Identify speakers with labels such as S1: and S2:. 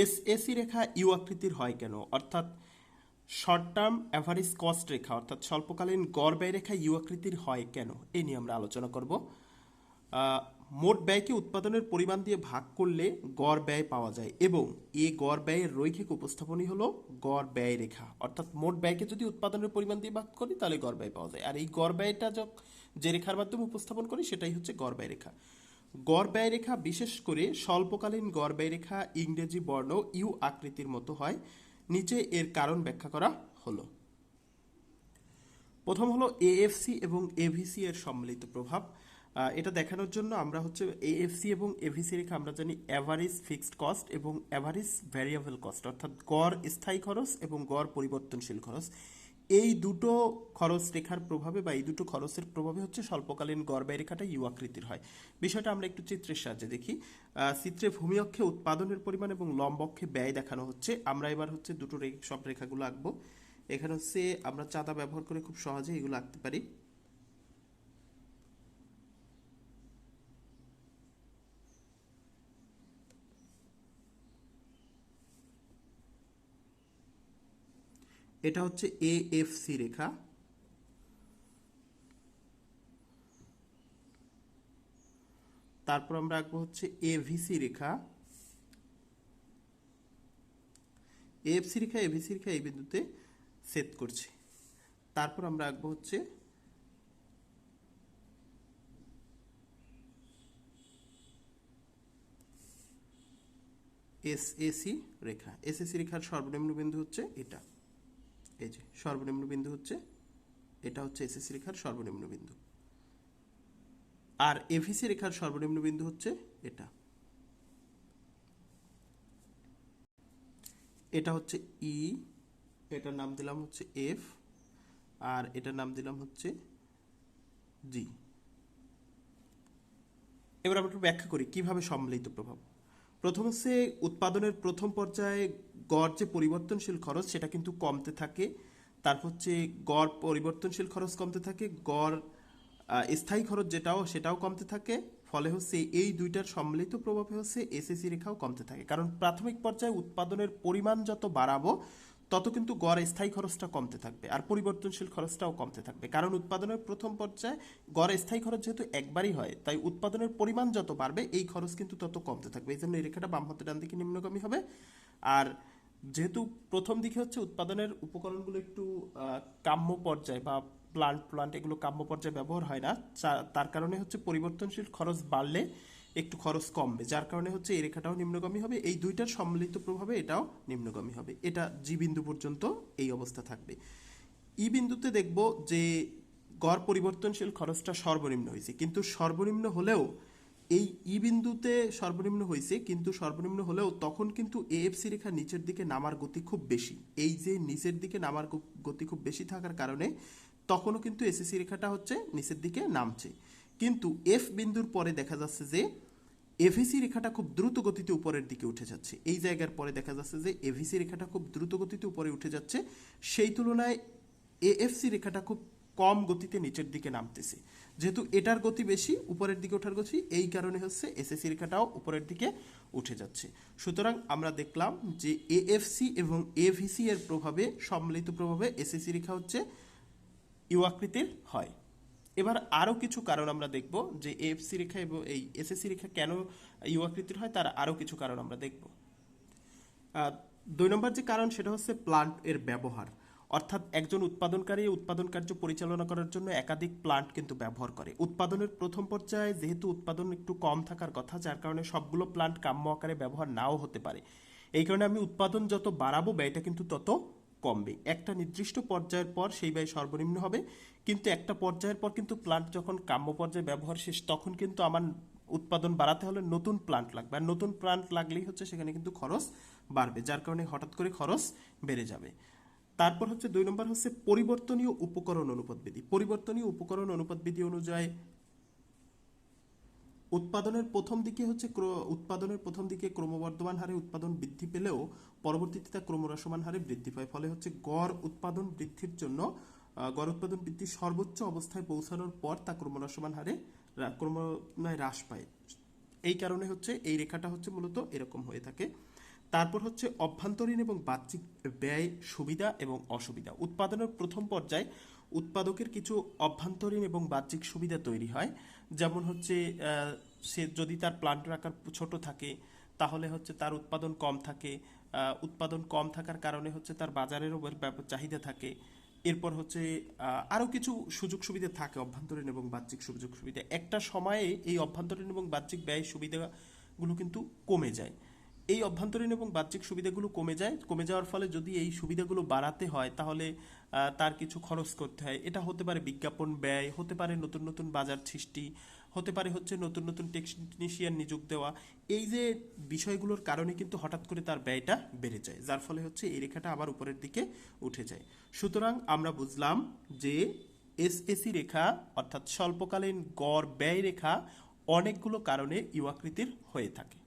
S1: S, AC Rekha you আকৃতির হয় কেন? অর্থাৎ শর্ট টার্ম অ্যাভারেজ কস্ট রেখা, অর্থাৎ স্বল্পকালীন গড় ব্যয় রেখা ইউ আকৃতির হয় কেন? এই নিয়ে আমরা আলোচনা করব। মোট ব্যয়কে উৎপাদনের পরিমাণ দিয়ে ভাগ করলে গড় ব্যয় পাওয়া যায় এবং এ গড় ব্যয়ের রৈখিক উপস্থাপনই হলো গড় ব্যয় রেখা। অর্থাৎ মোট ব্যয়কে যদি উৎপাদনের পরিমাণ দিয়ে ভাগ করি তাহলে গড় ব্যয় পাওয়া যায়। আর এই গড় ব্যয়টা যে রেখার মাধ্যমে উপস্থাপন করি সেটাই হচ্ছে গড় ব্যয় রেখা। গড় ব্যয় রেখা বিশেষ করে স্বল্পকালীন গড় ব্যয় রেখা ইংরেজি বর্ণ ইউ আকৃতির মতো হয়। নিচে এর কারণ ব্যাখ্যা করা হলো। প্রথম হলো এএফসি এবং এভিসি এর সম্মিলিত প্রভাব। এটা দেখানোর জন্য আমরা হচ্ছে এএফসি এবং এভিসি রেখা আমরা জানি অ্যাভারেজ ফিক্সড কস্ট এবং অ্যাভারেজ ভ্যারিয়েবল কস্ট অর্থাৎ গড় স্থায়ী খরচ এবং গড় পরিবর্তনশীল খরচ। এই দুটো খরচ রেখার প্রভাবে বা এই দুটো খরচের প্রভাবে হচ্ছে স্বল্পকালীন গড় রেখাটা ইউ আকৃতির হয়। বিষয়টা আমরা একটু চিত্রের সাহায্যে দেখি। চিত্রে ভূমি অক্ষে উৎপাদনের পরিমাণ এবং লম্বক্ষে ব্যয় দেখানো হচ্ছে। আমরা এবার হচ্ছে দুটো সব রেখাগুলো আঁকবো। এখানে হচ্ছে আমরা চাঁদা ব্যবহার করে খুব সহজে এগুলো আঁকতে পারি। এটা হচ্ছে এ এফ সি রেখা। তারপর আমরা আঁকবো হচ্ছে এভিসি রেখা। এফসি রেখা এভিসি রেখা এই বিন্দুতে সেট করছি। তারপর আমরা আঁকবো হচ্ছে এস এসি রেখা। এস এসি রেখার সর্বনিম্ন বিন্দু হচ্ছে এটা। এই যে সর্বনিম্ন বিন্দু হচ্ছে, এটা হচ্ছে এসএসসি রেখার সর্বনিম্ন বিন্দু। আর এভিসি রেখার সর্বনিম্ন বিন্দু হচ্ছে এটা। এটা হচ্ছে ই এটার নাম দিলাম হচ্ছে এফ আর এটার নাম দিলাম হচ্ছে জি এবার আমরা একটু ব্যাখ্যা করি, কীভাবে সম্মিলিত প্রভাব? প্রথম হচ্ছে উৎপাদনের প্রথম পর্যায়ে গড় যে পরিবর্তনশীল খরচ, সেটা কিন্তু কমতে থাকে। তারপর হচ্ছে গড় পরিবর্তনশীল খরচ কমতে থাকে, গড় স্থায়ী খরচ যেটাও, সেটাও কমতে থাকে। ফলে হচ্ছে এই দুইটার সম্মিলিত প্রভাবে হচ্ছে এসএসসি রেখাও কমতে থাকে। কারণ প্রাথমিক পর্যায়ে উৎপাদনের পরিমাণ যত বাড়াবো তত কিন্তু গড় স্থায়ী খরচটা কমতে থাকবে আর পরিবর্তনশীল খরচটাও কমতে থাকবে। কারণ উৎপাদনের প্রথম পর্যায়ে গড় স্থায়ী খরচ যেহেতু একবারই হয়, তাই উৎপাদনের পরিমাণ যত বাড়বে, এই খরচ কিন্তু তত কমতে থাকবে। এই জন্য এই রেখাটা বাম হাতে ডান দিকে নিম্নগামী হবে। আর যেহেতু প্রথম দিকে হচ্ছে উৎপাদনের উপকরণগুলো একটু কাম্য পর্যায়ে বা প্লান্ট প্লান্ট এগুলো কাম্য পর্যায়ে ব্যবহার হয় না তার কারণে হচ্ছে পরিবর্তনশীল খরচ বাড়লে একটু খরচ কমবে, যার কারণে হচ্ছে এই রেখাটাও নিম্নগামী হবে, এই দুইটার সম্মিলিত প্রভাবে এটাও নিম্নগামী হবে। এটা জি বিন্দু পর্যন্ত এই অবস্থা থাকবে। ই বিন্দুতে দেখব যে গড় পরিবর্তনশীল খরচটা সর্বনিম্ন হয়েছে, কিন্তু সর্বনিম্ন হলেও এই ই বিন্দুতে সর্বনিম্ন হয়েছে, কিন্তু সর্বনিম্ন হলেও তখন কিন্তু এএফসি রেখা নিচের দিকে নামার গতি খুব বেশি। এই যে নিচের দিকে নামার গতি খুব বেশি থাকার কারণে তখনও কিন্তু এসএসসি রেখাটা হচ্ছে নিচের দিকে নামছে। কিন্তু এফ বিন্দুর পরে দেখা যাচ্ছে যে এভিসি রেখাটা খুব দ্রুত গতিতে উপরের দিকে উঠে যাচ্ছে। এই জায়গার পরে দেখা যাচ্ছে যে এভিসি রেখাটা খুব দ্রুত গতিতে উপরে উঠে যাচ্ছে। সেই তুলনায় এএফসি রেখাটা খুব কম গতিতে নিচের দিকে নামতেছে। যেহেতু এটার গতি বেশি, উপরের দিকে ওঠার গতি, এই কারণে হচ্ছে এসএসসি রেখাটাও উপরের দিকে উঠে যাচ্ছে। সুতরাং আমরা দেখলাম যে এএফসি এবং এভিসি এর প্রভাবে, সম্মিলিত প্রভাবে এসএসসি রেখা হচ্ছে ইউ আকৃতির হয়। এবার আরও কিছু কারণ আমরা দেখব যে এএফসি রেখা এবং এই এসএসসি রেখা কেন ইউ আকৃতির হয়, তার আরও কিছু কারণ আমরা দেখব। দুই নম্বর যে কারণ, সেটা হচ্ছে প্লান্ট এর ব্যবহার। অর্থাৎ একজন উৎপাদনকারী উৎপাদন কার্য পরিচালনা করার জন্য একাধিক প্লান্ট কিন্তু ব্যবহার করে। উৎপাদনের প্রথম পর্যায়ে যেহেতু উৎপাদন একটু কম থাকার কথা, যার কারণে সবগুলো প্লান্ট কাম্য আকারে ব্যবহার নাও হতে পারে। এই কারণে আমি উৎপাদন যত বাড়াবো ব্যয়টা কিন্তু তত কমবে। একটা নির্দিষ্ট পর্যায়ের পর সেই ব্যয় সর্বনিম্ন হবে, কিন্তু একটা পর্যায়ের পর কিন্তু প্লান্ট যখন কাম্য পর্যায়ে ব্যবহার শেষ, তখন কিন্তু আমার উৎপাদন বাড়াতে হলে নতুন প্লান্ট লাগবে। আর নতুন প্লান্ট লাগলেই হচ্ছে সেখানে কিন্তু খরচ বাড়বে, যার কারণে হঠাৎ করে খরচ বেড়ে যাবে। তারপর হচ্ছে দুই নম্বর হচ্ছে পরিবর্তনীয় উপকরণ অনুপাত বিধি। পরিবর্তনীয় উপকরণ অনুপাত বিধি অনুযায়ী উৎপাদনের প্রথম দিকে হচ্ছে উৎপাদনের প্রথম দিকে ক্রমবর্ধমান হারে উৎপাদন বৃদ্ধি পেলেও পরবর্তীতে তা ক্রমহ্রাসমান হারে বৃদ্ধি পায়। ফলে হচ্ছে গড় উৎপাদন বৃদ্ধির জন্য গড় উৎপাদন বৃদ্ধি সর্বোচ্চ অবস্থায় পৌঁছানোর পর তা ক্রমহ্রাসমান হারে ক্রমান্বয়ে হ্রাস পায়। এই কারণে হচ্ছে এই রেখাটা হচ্ছে মূলত এরকম হয়ে থাকে। তারপর হচ্ছে অভ্যন্তরীণ এবং বাহ্যিক ব্যয়, সুবিধা এবং অসুবিধা। উৎপাদনের প্রথম পর্যায়ে উৎপাদকের কিছু অভ্যন্তরীণ এবং বাহ্যিক সুবিধা তৈরি হয়। যেমন হচ্ছে সে যদি তার প্লান্টের আকার ছোট থাকে, তাহলে হচ্ছে তার উৎপাদন কম থাকে। উৎপাদন কম থাকার কারণে হচ্ছে তার বাজারেরও চাহিদা থাকে। এরপর হচ্ছে আরও কিছু সুযোগ সুবিধা থাকে অভ্যন্তরীণ এবং বাহ্যিক সুযোগ সুবিধা। একটা সময়ে এই অভ্যন্তরীণ এবং বাহ্যিক ব্যয় সুবিধাগুলো কিন্তু কমে যায়। এই অভ্যন্তরীণ এবং বাহ্যিক সুবিধাগুলো কমে যায়, কমে যাওয়ার ফলে যদি এই সুবিধাগুলো বাড়াতে হয়, তাহলে তার কিছু খরচ করতে হয়। এটা হতে পারে বিজ্ঞাপন ব্যয়, হতে পারে নতুন নতুন বাজার সৃষ্টি, হতে পারে হচ্ছে নতুন নতুন টেকনিশিয়ান নিযোগ দেওয়া। এই যে বিষয়গুলোর কারণে কিন্তু হঠাৎ করে তার ব্যয়টা বেড়ে যায়, যার ফলে হচ্ছে এই রেখাটা আবার উপরের দিকে উঠে যায়। সুতরাং আমরা বুঝলাম যে এসএসি রেখা, অর্থাৎ স্বল্পকালীন গড় ব্যয় রেখা, অনেকগুলো কারণে ইউ আকৃতির হয়ে থাকে।